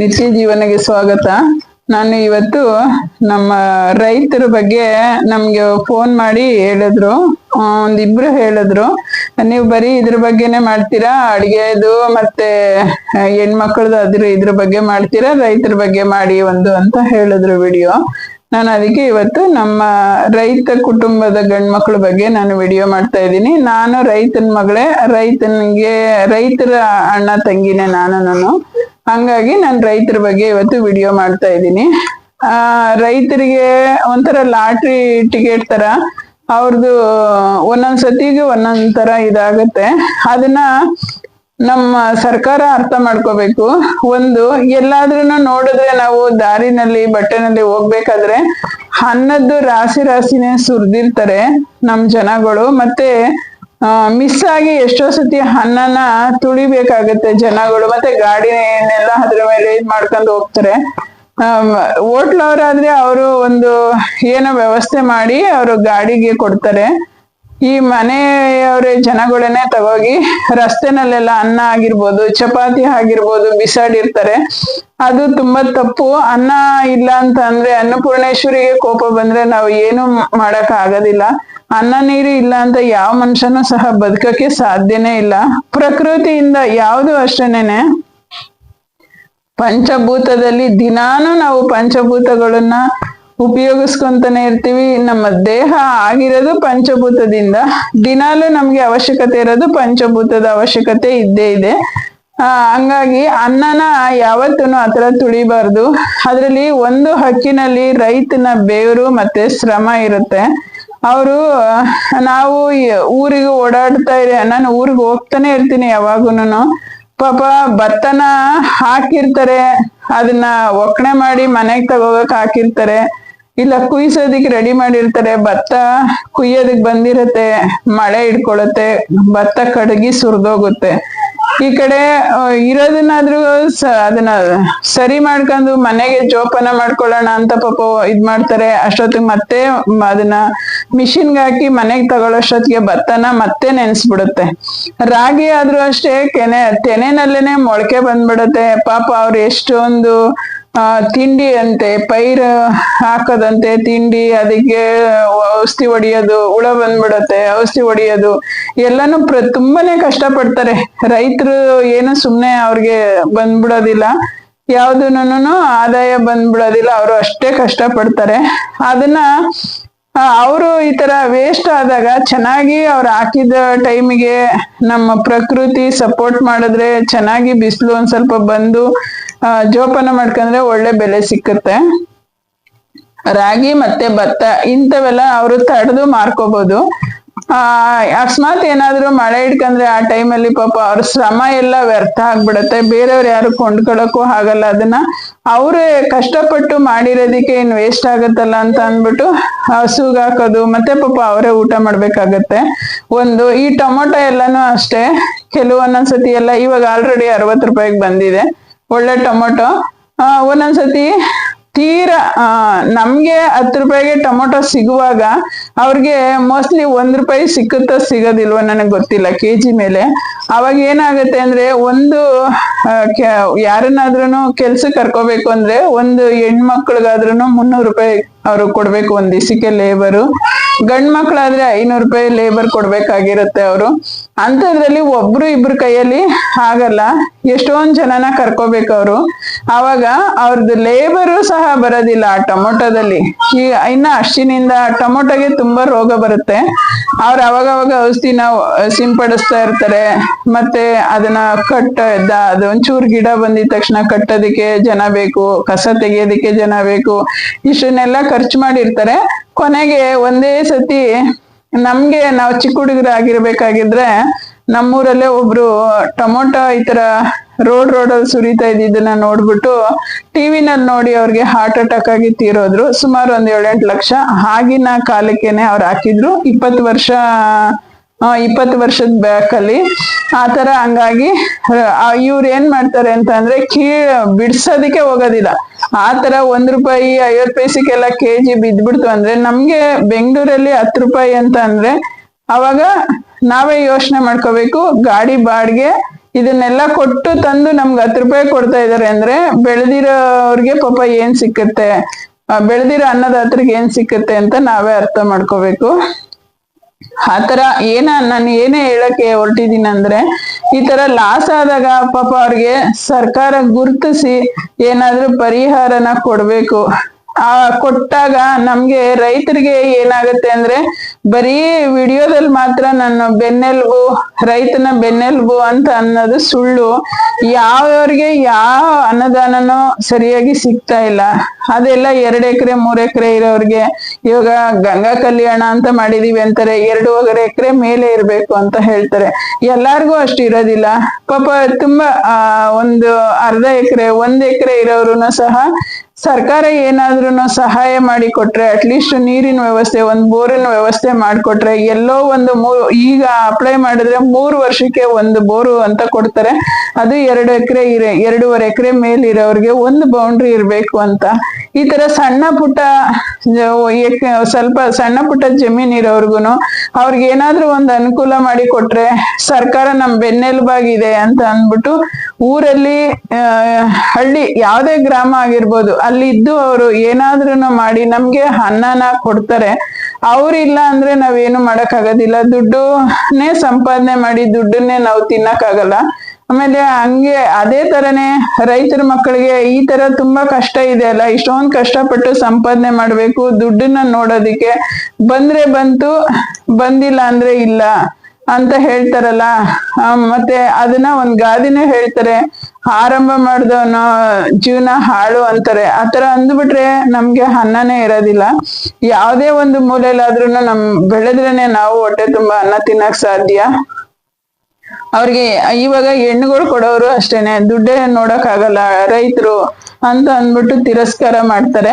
ನಿತ್ಯ ಜೀವನಗೆ ಸ್ವಾಗತ. ನಾನು ಇವತ್ತು ನಮ್ಮ ರೈತರ ಬಗ್ಗೆ ನಮ್ಗೆ ಫೋನ್ ಮಾಡಿ ಹೇಳಿದ್ರು. ಒಂದಿಬ್ರು ಹೇಳಿದ್ರು. ನೀವು ಬರೀ ಇದ್ರ ಬಗ್ಗೆನೆ ಮಾಡ್ತೀರಾ? ಅಡಿಗೆದು ಮತ್ತೆ ಹೆಣ್ಮಕ್ಳದ್ದು ಅದ್ರ ಇದ್ರ ಬಗ್ಗೆ ಮಾಡ್ತೀರಾ? ರೈತರ ಬಗ್ಗೆ ಮಾಡಿ ಒಂದು ಅಂತ ಹೇಳಿದ್ರು ವಿಡಿಯೋ ನಾನು ಅದಕ್ಕೆ ಇವತ್ತು ನಮ್ಮ ರೈತ ಕುಟುಂಬದ ಗಂಡ್ಮಕ್ಳ ಬಗ್ಗೆ ನಾನು ವಿಡಿಯೋ ಮಾಡ್ತಾ ಇದ್ದೀನಿ. ನಾನು ರೈತನ ಮಗಳೇ. ರೈತನಿಗೆ, ರೈತರ ಅಣ್ಣ, ತಂಗಿನೇ ನಾನು ನಾನು. ಹಂಗಾಗಿ ನಾನು ರೈತರ ಬಗ್ಗೆ ಇವತ್ತು ವಿಡಿಯೋ ಮಾಡ್ತಾ ಇದ್ದೀನಿ. ಆ, ರೈತರಿಗೆ ಒಂಥರ ಲಾಟ್ರಿ ಟಿಕೆಟ್ ತರ ಅವ್ರದ್ದು ಒಂದೊಂದ್ ಸತಿಗೆ ಒಂದೊಂದ್ ತರ ಇದಾಗತ್ತೆ. ಅದನ್ನ ನಮ್ಮ ಸರ್ಕಾರ ಅರ್ಥ ಮಾಡ್ಕೋಬೇಕು. ಒಂದು ಎಲ್ಲಾದ್ರೂ ನೋಡಿದ್ರೆ ನಾವು ದಾರಿನಲ್ಲಿ, ಬಟ್ಟೆನಲ್ಲಿ ಹೋಗ್ಬೇಕಾದ್ರೆ ಅನ್ನದ್ದು ರಾಶಿ ರಾಶಿನೇ ಸುರಿದಿರ್ತಾರೆ ನಮ್ ಜನಗಳು. ಮತ್ತೆ ಮಿಸ್ ಆಗಿ ಎಷ್ಟೋ ಸತಿ ಅನ್ನನ ತುಳಿಬೇಕಾಗತ್ತೆ ಜನಗಳು, ಮತ್ತೆ ಗಾಡಿನೆಲ್ಲ ಅದ್ರ ಮೇಲೆ ಇದ್ ಮಾಡ್ಕೊಂಡು ಹೋಗ್ತಾರೆ. ಹೋಟ್ಲವ್ರಾದ್ರೆ ಅವರು ಒಂದು ಏನೋ ವ್ಯವಸ್ಥೆ ಮಾಡಿ ಅವರು ಗಾಡಿಗೆ ಕೊಡ್ತಾರೆ. ಈ ಮನೆಯವರೇ ಜನಗಳನ್ನೇ ತಗೋಗಿ ರಸ್ತೆನಲ್ಲೆಲ್ಲ ಅನ್ನ ಆಗಿರ್ಬೋದು, ಚಪಾತಿ ಆಗಿರ್ಬೋದು ಬಿಸಾಡಿರ್ತಾರೆ. ಅದು ತುಂಬಾ ತಪ್ಪು. ಅನ್ನ ಇಲ್ಲ ಅಂತ ಅಂದ್ರೆ ಅನ್ನಪೂರ್ಣೇಶ್ವರಿಗೆ ಕೋಪ ಬಂದ್ರೆ ನಾವು ಏನು ಮಾಡಕ್ ಆಗೋದಿಲ್ಲ ಅನ್ನ ನೀರು ಇಲ್ಲ ಅಂತ ಯಾವ ಮನುಷ್ಯನೂ ಸಹ ಬದುಕಕ್ಕೆ ಸಾಧ್ಯನೇ ಇಲ್ಲ. ಪ್ರಕೃತಿಯಿಂದ ಯಾವುದು ಅಷ್ಟೇನೆ ಪಂಚಭೂತದಲ್ಲಿ ದಿನಾನು ನಾವು ಪಂಚಭೂತಗಳನ್ನ ಉಪಯೋಗಿಸ್ಕೊಂತಾನೆ ಇರ್ತೀವಿ. ನಮ್ಮ ದೇಹ ಆಗಿರೋದು ಪಂಚಭೂತದಿಂದ. ದಿನಾಲು ನಮ್ಗೆ ಅವಶ್ಯಕತೆ ಇರೋದು ಪಂಚಭೂತದ ಅವಶ್ಯಕತೆ ಇದ್ದೇ ಇದೆ. ಆ, ಹಂಗಾಗಿ ಅನ್ನನ ಯಾವತ್ತೂ ಆತರ ತುಳಿಬಾರ್ದು. ಅದ್ರಲ್ಲಿ ಒಂದು ಹಕ್ಕಿನಲ್ಲಿ ರೈತನ ಬೇವರು ಮತ್ತೆ ಶ್ರಮ ಇರುತ್ತೆ. ಅವರು, ನಾವು ಊರಿಗೆ ಓಡಾಡ್ತಾ ಇರ, ನಾನು ಊರಿಗೆ ಹೋಗ್ತಾನೆ ಇರ್ತೀನಿ ಯಾವಾಗೂನು ಪಾಪ ಭತ್ತನ ಹಾಕಿರ್ತಾರೆ, ಅದನ್ನ ಒಕ್ಕಣೆ ಮಾಡಿ ಮನೆಗೆ ತಗೋಬೇಕು ಹಾಕಿರ್ತಾರೆ. ಇಲ್ಲ ಕುಯ್ಸೋದಿಕ್ ರೆಡಿ ಮಾಡಿರ್ತಾರೆ, ಭತ್ತ ಕುಯ್ಯೋದಕ್ ಬಂದಿರತ್ತೆ, ಮಳೆ ಹಿಡ್ಕೊಳತ್ತೆ, ಭತ್ತ ಕಡಗಿ ಸುರಿದೋಗುತ್ತೆ. ಈ ಕಡೆ ಇರೋದನ್ನಾದ್ರೂ ಅದನ್ನ ಸರಿ ಮಾಡ್ಕೊಂಡು ಮನೆಗೆ ಜೋಪಾನ ಮಾಡ್ಕೊಳ್ಳೋಣ ಅಂತ ಪಾಪ ಇದ್ ಮಾಡ್ತಾರೆ. ಅಷ್ಟೊತ್ತಿಗೆ ಮತ್ತೆ ಅದನ್ನ ಮಿಷಿನ್ಗೆ ಹಾಕಿ ಮನೆಗೆ ತಗೊಳ್ಳೋಷ್ಟೊತ್ತಿಗೆ ಭತ್ತನ ಮತ್ತೆ ನೆನ್ಸ್ಬಿಡುತ್ತೆ. ರಾಗಿ ಆದ್ರೂ ಅಷ್ಟೇ, ಕೆನೆ, ತೆನೆನಲ್ಲೇನೆ ಮೊಳಕೆ ಬಂದ್ಬಿಡುತ್ತೆ. ಪಾಪ ಅವ್ರು ಎಷ್ಟೊಂದು ಆ, ತಿಂಡಿ ಅಂತೆ, ಪೈರ್ ಹಾಕದಂತೆ ತಿಂಡಿ, ಅದಕ್ಕೆ ಔಷಧಿ ಹೊಡಿಯೋದು, ಹುಳ ಬಂದ್ಬಿಡತ್ತೆ, ಔಷಧಿ ಹೊಡಿಯೋದು, ಎಲ್ಲಾನು ಪ್ರ, ತುಂಬಾನೇ ಕಷ್ಟ ಪಡ್ತಾರೆ ರೈತರು ಏನು ಸುಮ್ನೆ ಅವ್ರಿಗೆ ಬಂದ್ಬಿಡೋದಿಲ್ಲ. ಯಾವ್ದೂನು ಆದಾಯ ಬಂದ್ಬಿಡೋದಿಲ್ಲ, ಅವರು ಅಷ್ಟೇ ಕಷ್ಟ ಪಡ್ತಾರೆ ಅದನ್ನ ಅವರು ಈ ತರ ವೇಸ್ಟ್ ಆದಾಗ ಚೆನ್ನಾಗಿ ಅವ್ರು ಹಾಕಿದ ಟೈಮಿಗೆ ನಮ್ಮ ಪ್ರಕೃತಿ ಸಪೋರ್ಟ್ ಮಾಡಿದ್ರೆ ಚೆನ್ನಾಗಿ ಬಿಸಿಲು ಒಂದ್ ಸ್ವಲ್ಪ ಬಂದು ಜೋಪಾನ ಮಾಡ್ಕೊಂಡ್ರೆ ಒಳ್ಳೆ ಬೆಲೆ ಸಿಕ್ಕುತ್ತೆ. ರಾಗಿ ಮತ್ತೆ ಭತ್ತ ಇಂಥವೆಲ್ಲ ಅವರು ತಡೆದು ಮಾರ್ಕೋಬಹುದು ಆ, ಅಕಸ್ಮಾತ್ ಏನಾದ್ರೂ ಮಳೆ ಹಿಡ್ಕಂದ್ರೆ ಆ ಟೈಮಲ್ಲಿ ಪಾಪ ಅವ್ರ ಶ್ರಮ ಎಲ್ಲ ವ್ಯರ್ಥ ಆಗ್ಬಿಡತ್ತೆ. ಬೇರೆಯವ್ರು ಯಾರು ಕೊಂಡ್ಕೊಳಕ್ಕೂ ಆಗಲ್ಲ. ಅದನ್ನ ಅವ್ರೇ ಕಷ್ಟಪಟ್ಟು ಮಾಡಿರೋದಿಕ್ಕೆ ಏನ್ ವೇಸ್ಟ್ ಆಗತ್ತಲ್ಲ ಅಂತ ಅಂದ್ಬಿಟ್ಟು ಹಸುಗ್ ಹಾಕೋದು, ಮತ್ತೆ ಪಾಪ ಅವರೇ ಊಟ ಮಾಡ್ಬೇಕಾಗತ್ತೆ. ಒಂದು, ಈ ಟೊಮೊಟೊ ಎಲ್ಲಾನು ಅಷ್ಟೇ. ಕೆಲವೊಂದೊಂದ್ಸತಿ ಎಲ್ಲ ಇವಾಗ ಆಲ್ರೆಡಿ ಅರವತ್ತು ರೂಪಾಯಿಗೆ ಬಂದಿದೆ. ಒಳ್ಳೆ ಟೊಮೊಟೊ. ಒಂದೊಂದ್ಸತಿ ತೀರ ನಮಗೆ ಹತ್ತು ರೂಪಾಯಿಗೆ ಟೊಮೊಟೊ ಸಿಗುವಾಗ ಅವ್ರಿಗೆ ಮೋಸ್ಟ್ಲಿ ಒಂದು ರೂಪಾಯಿ ಸಿಕ್ಕುತ್ತೋ ಸಿಗೋದಿಲ್ವೋ ನನಗೆ ಗೊತ್ತಿಲ್ಲ ಕೆ ಜಿ ಮೇಲೆ. ಅವಾಗ ಏನಾಗುತ್ತೆ ಅಂದ್ರೆ ಒಂದು ಯಾರನ್ನಾದ್ರೂ ಕೆಲ್ಸಕ್ಕೆ ಕರ್ಕೋಬೇಕು ಅಂದ್ರೆ ಒಂದು ಹೆಣ್ಮಕ್ಳಿಗಾದ್ರೂ ಮುನ್ನೂರು ರೂಪಾಯಿ ಅವ್ರು ಕೊಡ್ಬೇಕು ಒಂದ್ ಲೇಬರು ಗಂಡ್ ಮಕ್ಳಾದ್ರೆ ಐನೂರು ರೂಪಾಯಿ ಲೇಬರ್ ಕೊಡ್ಬೇಕಾಗಿರುತ್ತೆ ಅವರು. ಅಂಥದ್ರಲ್ಲಿ ಒಬ್ರು ಇಬ್ರು ಕೈಯಲ್ಲಿ ಆಗಲ್ಲ. ಎಷ್ಟೊಂದ್ ಜನನ ಕರ್ಕೋಬೇಕು ಅವರು. ಅವಾಗ ಅವ್ರದ್ದು ಲೇಬರು ಸಹ ಬರೋದಿಲ್ಲ ಆ ಟೊಮೊಟೊದಲ್ಲಿ. ಈ ಇನ್ನ ಅಷ್ಟಿನಿಂದ ಟೊಮೊಟೊಗೆ ತುಂಬಾ ರೋಗ ಬರುತ್ತೆ. ಅವ್ರು ಅವಾಗ ಅವಾಗ ಔಷಧಿನ ಸಿಂಪಡಿಸ್ತಾ ಇರ್ತಾರೆ. ಮತ್ತೆ ಅದನ್ನ ಕಟ್ಟ ಅದೊಂಚೂರು ಗಿಡ ಬಂದಿದ ತಕ್ಷಣ ಕಟ್ಟೋದಕ್ಕೆ ಜನ ಬೇಕು, ಕಸ ತೆಗೆಯೋದಕ್ಕೆ ಜನ ಬೇಕು. ಇಷ್ಟನ್ನೆಲ್ಲ ಖರ್ಚು ಮಾಡಿರ್ತಾರೆ. ಕೊನೆಗೆ ಒಂದೇ ಸತಿ ನಮ್ಗೆ ನಾವು ಚಿಕ್ಕ ಹುಡುಗರಾಗಿರ್ಬೇಕಾಗಿದ್ರೆ ನಮ್ಮೂರಲ್ಲೇ ಒಬ್ರು ಟೊಮೊಟೊ ಈ ತರ ರೋಡ್ ರೋಡಲ್ಲಿ ಸುರಿತಾ ಇದ್ದಿದ್ದನ್ನ ನೋಡ್ಬಿಟ್ಟು ಟಿವಿನಲ್ಲಿ ನೋಡಿ ಅವ್ರಿಗೆ ಹಾರ್ಟ್ ಅಟ್ಯಾಕ್ ಆಗಿ ತೀರೋದ್ರು. ಸುಮಾರು ಒಂದ್ ಏಳೆಂಟು ಲಕ್ಷ. ಆಗಿನ ಕಾಲಕ್ಕೇನೆ ಅವ್ರು ಹಾಕಿದ್ರು. ಇಪ್ಪತ್ತು ವರ್ಷ ಇಪ್ಪತ್ತು ವರ್ಷದ ಬ್ಯಾಕ್ ಅಲ್ಲಿ ಆ ತರ ಹಂಗಾಗಿ ಇವ್ರು ಏನ್ ಮಾಡ್ತಾರೆ ಅಂತ ಅಂದ್ರೆ ಕೀ, ಬಿಡ್ಸೋದಕ್ಕೆ ಹೋಗೋದಿಲ್ಲ. ಆ ತರ ಒಂದ್ ರೂಪಾಯಿ ಐವತ್ ಪೈಸಕ್ಕೆಲ್ಲ ಕೆಜಿ ಬಿದ್ಬಿಡ್ತು ಅಂದ್ರೆ ನಮ್ಗೆ ಬೆಂಗಳೂರಲ್ಲಿ ಹತ್ತು ರೂಪಾಯಿ ಅಂತ ಅಂದ್ರೆ ಅವಾಗ ನಾವೇ ಯೋಚನೆ ಮಾಡ್ಕೋಬೇಕು, ಗಾಡಿ ಬಾಡಿಗೆ ಇದನ್ನೆಲ್ಲ ಕೊಟ್ಟು ತಂದು ನಮ್ಗೆ ಹತ್ತು ರೂಪಾಯಿ ಕೊಡ್ತಾ ಇದಾರೆ ಅಂದ್ರೆ ಬೆಳೆದಿರೋರ್ಗೆ ಪಾಪ ಏನ್ ಸಿಕ್ಕತ್ತೆ? ಬೆಳೆದಿರೋ ಅನ್ನದಾತರಿಗೆ ಏನ್ ಸಿಕ್ಕತ್ತೆ ಅಂತ ನಾವೇ ಅರ್ಥ ಮಾಡ್ಕೋಬೇಕು. ಆತರ ಏನ ನಾನು ಏನೇ ಹೇಳಕ್ಕೆ ಹೊರಟಿದ್ದೀನಿ ಅಂದ್ರೆ ಈ ತರ ಲಾಸ್ ಆದಾಗ ಪಾಪ ಅವ್ರಿಗೆ ಸರ್ಕಾರ ಗುರುತಿಸಿ ಏನಾದ್ರೂ ಪರಿಹಾರನ ಕೊಡ್ಬೇಕು. ಆ, ಕೊಟ್ಟಾಗ ನಮ್ಗೆ ರೈತರಿಗೆ ಏನಾಗುತ್ತೆ ಅಂದ್ರೆ ಬರೀ ವಿಡಿಯೋದಲ್ಲಿ ಮಾತ್ರ ನನ್ನ ಬೆನ್ನೆಲುಬು, ರೈತನ ಬೆನ್ನೆಲುಬು ಅಂತ ಅನ್ನೋದು ಸುಳ್ಳು. ಯಾವ್ಯವ್ರಿಗೆ ಯಾವ ಅನುದಾನನೂ ಸರಿಯಾಗಿ ಸಿಗ್ತಾ ಇಲ್ಲ. ಅದೆಲ್ಲ ಎರಡ್ ಎಕರೆ, ಮೂರ್ ಎಕರೆ ಇರೋರ್ಗೆ ಇವಾಗ ಗಂಗಾ ಕಲ್ಯಾಣ ಅಂತ ಮಾಡಿದೀವಿ ಅಂತಾರೆ. ಎರಡೂವರೆ ಎಕರೆ ಮೇಲೆ ಇರ್ಬೇಕು ಅಂತ ಹೇಳ್ತಾರೆ. ಎಲ್ಲಾರ್ಗೂ ಅಷ್ಟು ಇರೋದಿಲ್ಲ. ಪಾಪ ತುಂಬಾ ಒಂದು ಅರ್ಧ ಎಕರೆ, ಒಂದ್ ಎಕರೆ ಇರೋರು ಸಹ ಸರ್ಕಾರ ಏನಾದ್ರೂ ಸಹಾಯ ಮಾಡಿ ಕೊಟ್ರೆ ಅಟ್ಲೀಸ್ಟ್ ನೀರಿನ ವ್ಯವಸ್ಥೆ, ಒಂದು ಬೋರಿನ ವ್ಯವಸ್ಥೆ ಮಾಡ್ಕೊಟ್ರೆ ಎಲ್ಲೋ ಒಂದು ಮೂರು ಈಗ ಅಪ್ಲೈ ಮಾಡಿದ್ರೆ ಮೂರು ವರ್ಷಕ್ಕೆ ಒಂದು ಬೋರು ಅಂತ ಕೊಡ್ತಾರೆ. ಅದು ಎರಡು ಎಕರೆ ಇರೆ, ಎರಡೂವರೆ ಎಕರೆ ಮೇಲಿರೋರ್ಗೆ ಒಂದು ಬೌಂಡ್ರಿ ಇರಬೇಕು ಅಂತ. ಈ ತರ ಸಣ್ಣ ಪುಟ್ಟ ಸ್ವಲ್ಪ ಸಣ್ಣ ಪುಟ್ಟ ಜಮೀನ್ ಇರೋರ್ಗುನು ಅವ್ರಿಗೆ ಏನಾದ್ರೂ ಒಂದು ಅನುಕೂಲ ಮಾಡಿ ಕೊಟ್ರೆ ಸರ್ಕಾರ ನಮ್ ಬೆನ್ನೆಲುಬಾಗಿದೆ ಅಂತ ಅಂದ್ಬಿಟ್ಟು ಊರಲ್ಲಿ ಹಳ್ಳಿ ಯಾವುದೇ ಗ್ರಾಮ ಆಗಿರ್ಬೋದು, ಅಲ್ಲಿ ಇದ್ದು ಅವರು ಏನಾದ್ರೂ ಮಾಡಿ ನಮ್ಗೆ ಅನ್ನನ ಕೊಡ್ತಾರೆ. ಅವ್ರಿಲ್ಲ ಅಂದ್ರೆ ನಾವೇನು ಮಾಡಕ್ ಆಗೋದಿಲ್ಲ ದುಡ್ಡುನೇ ಸಂಪಾದನೆ ಮಾಡಿ ದುಡ್ಡನ್ನೇ ನಾವು ತಿನ್ನಕ್ಕಾಗಲ್ಲ. ಆಮೇಲೆ ಹಂಗೆ ಅದೇ ತರನೇ ರೈತರ ಮಕ್ಕಳಿಗೆ ಈ ತರ ತುಂಬಾ ಕಷ್ಟ ಇದೆ ಅಲ್ಲ. ಇಷ್ಟೊಂದು ಕಷ್ಟಪಟ್ಟು ಸಂಪಾದನೆ ಮಾಡ್ಬೇಕು, ದುಡ್ಡನ್ನ ನೋಡೋದಿಕ್ಕೆ ಬಂದ್ರೆ ಬಂತು, ಬಂದಿಲ್ಲ ಅಂದ್ರೆ ಇಲ್ಲ. ಅಂತ ಹೇಳ್ತಾರಲ್ಲ ಮತ್ತೆ ಅದನ್ನ ಒಂದ್ ಗಾದಿನೇ ಹೇಳ್ತಾರೆ, ಆರಂಭ ಮಾಡ್ದವನು ಜೀವನ ಹಾಳು ಅಂತಾರೆ. ಆತರ ಅಂದ್ಬಿಟ್ರೆ ನಮ್ಗೆ ಅನ್ನನೇ ಇರೋದಿಲ್ಲ. ಯಾವ್ದೇ ಒಂದು ಮೂಲೆಯಲ್ಲಾದ್ರೂ ನಮ್ ಬೆಳೆದ್ರೇನೆ ನಾವು ಹೊಟ್ಟೆ ತುಂಬಾ ಅನ್ನ ತಿನ್ನಕ್ ಸಾಧ್ಯ. ಅವ್ರಿಗೆ ಇವಾಗ ಹೆಣ್ಣುಗಳು ಕೊಡೋರು ಅಷ್ಟೇನೆ, ದುಡ್ಡೇ ನೋಡಕ್ ಆಗಲ್ಲ ರೈತರು ಅಂತ ಅಂದ್ಬಿಟ್ಟು ತಿರಸ್ಕಾರ ಮಾಡ್ತಾರೆ.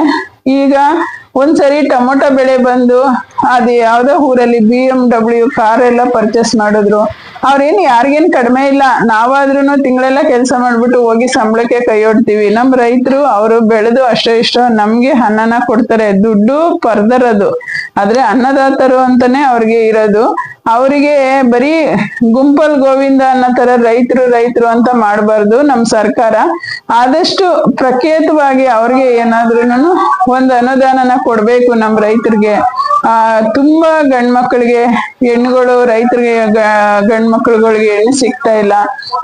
ಈಗ ಒಂದ್ಸರಿ ಟೊಮೊಟೊ ಬೆಳೆ ಬಂದು ಅದು ಯಾವ್ದೋ ಊರಲ್ಲಿ ಬಿ ಎಂ ಡಬ್ಲ್ಯೂ ಕಾರ್ ಎಲ್ಲ ಪರ್ಚೇಸ್ ಮಾಡಿದ್ರು. ಅವ್ರೇನ್ ಯಾರಿಗೇನ್ ಕಡಿಮೆ ಇಲ್ಲ. ನಾವಾದ್ರೂ ತಿಂಗಳೆಲ್ಲ ಕೆಲಸ ಮಾಡ್ಬಿಟ್ಟು ಹೋಗಿ ಸಂಬಳಕ್ಕೆ ಕೈ ಹೊಡ್ತೀವಿ ನಮ್ ರೈತರು ಅವರು ಬೆಳೆದು ಅಷ್ಟೇ ಇಷ್ಟೋ ನಮ್ಗೆ ಅನ್ನನ ಕೊಡ್ತಾರೆ. ದುಡ್ಡು ಪರ್ದರದು. ಆದ್ರೆ ಅನ್ನದಾತರು ಅಂತಾನೆ ಅವ್ರಿಗೆ ಇರೋದು. ಅವರಿಗೆ ಬರೀ ಗುಂಪಲ್ ಗೋವಿಂದ ಅನ್ನೋ ತರ ರೈತರು ರೈತರು ಅಂತ ಮಾಡಬಾರ್ದು ನಮ್ ಸರ್ಕಾರ. ಆದಷ್ಟು ಪ್ರಖ್ಯಾತವಾಗಿ ಅವ್ರಿಗೆ ಏನಾದ್ರೂನು ಒಂದು ಅನುದಾನನ ಕೊಡ್ಬೇಕು ನಮ್ ರೈತರಿಗೆ. ಆ, ತುಂಬಾ ಗಂಡ್ಮಕ್ಳಿಗೆ, ಹೆಣ್ಣುಗಳು, ರೈತರಿಗೆ ಗಂಡ್ ಮಕ್ಳುಗಳಿಗೆ ಹೆಣ್ಣು ಸಿಗ್ತಾ ಇಲ್ಲ.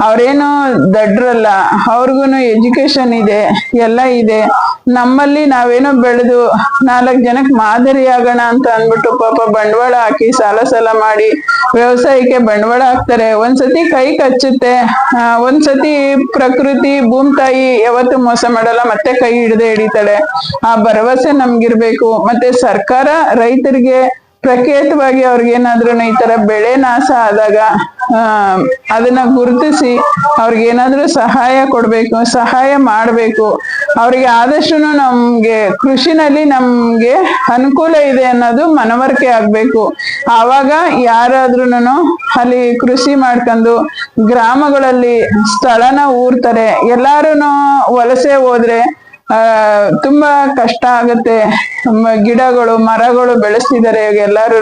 ಅವ್ರೇನು ದಡ್ರಲ್ಲ, ಅವ್ರಿಗೂನು ಎಜುಕೇಶನ್ ಇದೆ, ಎಲ್ಲ ಇದೆ. ನಮ್ಮಲ್ಲಿ ನಾವೇನೋ ಬೆಳೆದು ನಾಲ್ಕ್ ಜನಕ್ ಮಾದರಿ ಆಗೋಣ ಅಂತ ಅಂದ್ಬಿಟ್ಟು ಪಾಪ ಬಂಡವಾಳ ಹಾಕಿ ಸಾಲ ಸಾಲ ಮಾಡಿ ವ್ಯವಸಾಯಕ್ಕೆ ಬಂಡವಾಳ ಹಾಕ್ತಾರೆ. ಒಂದ್ಸತಿ ಕೈ ಕಚ್ಚುತ್ತೆ. ಒಂದ್ಸತಿ ಪ್ರಕೃತಿ, ಭೂಮ್ತಾಯಿ ಯಾವತ್ತು ಮೋಸ ಮಾಡಲ್ಲ, ಮತ್ತೆ ಕೈ ಹಿಡ್ದೆ ಹಿಡಿತಾಳೆ. ಆ ಭರವಸೆ ನಮ್ಗಿರ್ಬೇಕು. ಮತ್ತೆ ಸರ್ಕಾರ ರೈತರಿಗೆ ಪ್ರಖ್ಯಾತವಾಗಿ ಅವ್ರಿಗೇನಾದ್ರೂ ಈ ತರ ಬೆಳೆ ನಾಶ ಆದಾಗ ಅದನ್ನ ಗುರುತಿಸಿ ಅವ್ರಿಗೇನಾದ್ರೂ ಸಹಾಯ ಕೊಡ್ಬೇಕು, ಸಹಾಯ ಮಾಡ್ಬೇಕು. ಅವ್ರಿಗೆ ಆದಷ್ಟು ನಮ್ಗೆ ಕೃಷಿನಲ್ಲಿ ನಮ್ಗೆ ಅನುಕೂಲ ಇದೆ ಅನ್ನೋದು ಮನವರಿಕೆ ಆಗ್ಬೇಕು. ಆವಾಗ ಯಾರಾದ್ರೂನು ಅಲ್ಲಿ ಕೃಷಿ ಮಾಡ್ಕೊಂಡು ಗ್ರಾಮಗಳಲ್ಲಿ ಸ್ಥಳನ ಊರ್ತಾರೆ. ಎಲ್ಲಾರು ವಲಸೆ ಹೋದ್ರೆ ಆ, ತುಂಬಾ ಕಷ್ಟ ಆಗುತ್ತೆ. ಗಿಡಗಳು, ಮರಗಳು ಬೆಳೆಸ್ತಿದ್ದಾರೆ ಎಲ್ಲರೂ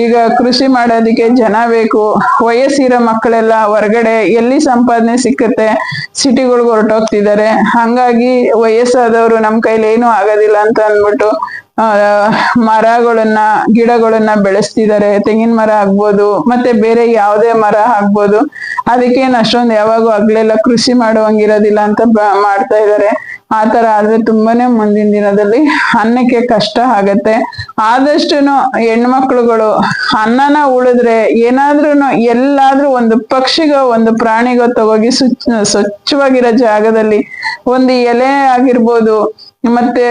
ಈಗ ಕೃಷಿ ಮಾಡೋದಕ್ಕೆ ಜನ ಬೇಕು. ವಯಸ್ಸಿರೋ ಮಕ್ಕಳೆಲ್ಲ ಹೊರಗಡೆ ಎಲ್ಲಿ ಸಂಪಾದನೆ ಸಿಕ್ಕತ್ತೆ, ಸಿಟಿಗಳ್ಗೆ ಹೊರಟೋಗ್ತಿದ್ದಾರೆ. ಹಂಗಾಗಿ ವಯಸ್ಸಾದವರು ನಮ್ಮ ಕೈಲಿ ಏನೂ ಆಗೋದಿಲ್ಲ ಅಂತ ಅಂದ್ಬಿಟ್ಟು ಮರಗಳನ್ನ, ಗಿಡಗಳನ್ನ ಬೆಳೆಸ್ತಿದ್ದಾರೆ. ತೆಂಗಿನ ಮರ ಆಗ್ಬೋದು, ಮತ್ತೆ ಬೇರೆ ಯಾವುದೇ ಮರ ಆಗ್ಬೋದು. ಅದಕ್ಕೇನು ಅಷ್ಟೊಂದು ಯಾವಾಗೂ ಆಗ್ಲೆಲ್ಲ ಕೃಷಿ ಮಾಡುವಂಗಿರೋದಿಲ್ಲ ಅಂತ ಮಾಡ್ತಾ ಇದ್ದಾರೆ. ಆ ತರ ಆದ್ರೆ ತುಂಬಾನೇ ಮುಂದಿನ ದಿನದಲ್ಲಿ ಅನ್ನಕ್ಕೆ ಕಷ್ಟ ಆಗತ್ತೆ. ಆದಷ್ಟುನು ಹೆಣ್ಮಕ್ಳುಗಳು ಅನ್ನನ ಉಳಿದ್ರೆ ಏನಾದ್ರೂ ಎಲ್ಲಾದ್ರೂ ಒಂದು ಪಕ್ಷಿಗೋ, ಒಂದು ಪ್ರಾಣಿಗೋ ತಗೋಗಿ ಸ್ವಚ್ಛ ಸ್ವಚ್ಛವಾಗಿರೋ ಜಾಗದಲ್ಲಿ ಒಂದು ಎಲೆ ಆಗಿರ್ಬೋದು ಮತ್ತೆ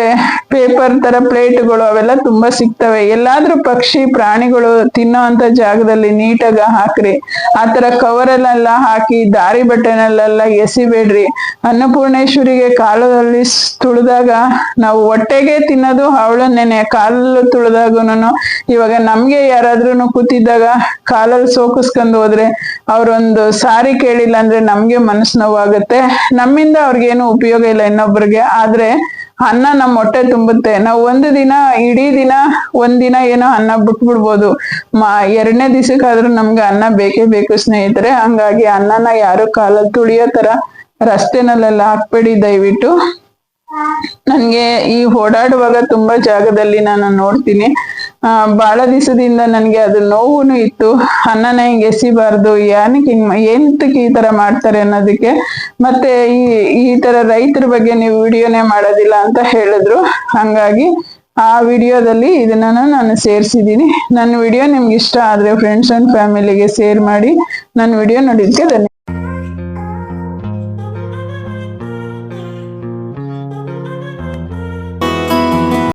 ಪೇಪರ್ ತರ ಪ್ಲೇಟ್ಗಳು ಅವೆಲ್ಲ ತುಂಬಾ ಸಿಗ್ತವೆ. ಎಲ್ಲಾದ್ರೂ ಪಕ್ಷಿ, ಪ್ರಾಣಿಗಳು ತಿನ್ನೋ ಅಂತ ಜಾಗದಲ್ಲಿ ನೀಟಾಗ ಹಾಕ್ರಿ. ಆತರ ತರ ಕವರಲ್ಲೆಲ್ಲ ಹಾಕಿ, ದಾರಿ ಬಟ್ಟೆನಲ್ಲೆಲ್ಲ ಎಸಿಬೇಡ್ರಿ. ಅನ್ನಪೂರ್ಣೇಶ್ವರಿಗೆ ಕಾಲದಲ್ಲಿ ತುಳಿದಾಗ ನಾವು ಹೊಟ್ಟೆಗೆ ತಿನ್ನೋದು ಅವಳನ್ನೇನೆ. ಕಾಲಲ್ಲಿ ತುಳಿದಾಗನು ಇವಾಗ ನಮ್ಗೆ ಯಾರಾದ್ರೂ ಕೂತಿದ್ದಾಗ ಕಾಲಲ್ಲಿ ಸೋಕಿಸ್ಕೊಂಡು ಹೋದ್ರೆ ಅವ್ರೊಂದು ಸಾರಿ ಕೇಳಿಲ್ಲ ಅಂದ್ರೆ ನಮ್ಗೆ ಮನಸ್ಸು ನೋವಾಗುತ್ತೆ. ನಮ್ಮಿಂದ ಅವ್ರಿಗೇನು ಉಪಯೋಗ ಇಲ್ಲ ಇನ್ನೊಬ್ರಿಗೆ. ಆದ್ರೆ ಅನ್ನ ನಮ್ಮ ಹೊಟ್ಟೆ ತುಂಬುತ್ತೆ. ನಾವು ಒಂದು ದಿನ, ಇಡೀ ದಿನ ಒಂದ್ ದಿನ ಏನೋ ಅನ್ನ ಬಿಟ್ಬಿಡ್ಬೋದು. ಮ, ಎರಡನೇ ದಿವಸಕ್ಕಾದ್ರೂ ನಮ್ಗೆ ಅನ್ನ ಬೇಕೇ ಬೇಕು ಸ್ನೇಹಿತರೆ. ಹಂಗಾಗಿ ಅನ್ನನ ಯಾರು ಕಾಲ ತುಳಿಯೋ ತರ ರಸ್ತೆನಲ್ಲೆಲ್ಲ ಹಾಕ್ಬೇಡಿ ದಯವಿಟ್ಟು. ನನ್ಗೆ ಈ ಓಡಾಡುವಾಗ ತುಂಬಾ ಜಾಗದಲ್ಲಿ ನಾನು ನೋಡ್ತೀನಿ. ಆ, ಬಹಳ ದಿವಸದಿಂದ ನನ್ಗೆ ಅದು ನೋವುನು ಇತ್ತು. ಅನ್ನನ ಹಿಂಗ್ ಎಸಿಬಾರ್ದು ಯಾನಕ್ಕೆ ಎಂತಕ್ಕೆ ಈ ತರ ಮಾಡ್ತಾರೆ ಅನ್ನೋದಕ್ಕೆ. ಮತ್ತೆ ಈ ಈ ತರ ರೈತರ ಬಗ್ಗೆ ನೀವು ವಿಡಿಯೋನೇ ಮಾಡೋದಿಲ್ಲ ಅಂತ ಹೇಳಿದ್ರು. ಹಂಗಾಗಿ ಆ ವಿಡಿಯೋದಲ್ಲಿ ಇದನ್ನ ನಾನು ಸೇರಿಸಿದ್ದೀನಿ. ನನ್ನ ವಿಡಿಯೋ ನಿಮ್ಗೆ ಇಷ್ಟ ಆದ್ರೆ ಫ್ರೆಂಡ್ಸ್ ಅಂಡ್ ಫ್ಯಾಮಿಲಿಗೆ ಶೇರ್ ಮಾಡಿ. ನನ್ನ ವಿಡಿಯೋ ನೋಡಿದ್ದಕ್ಕೆ ಧನ್ಯವಾದ.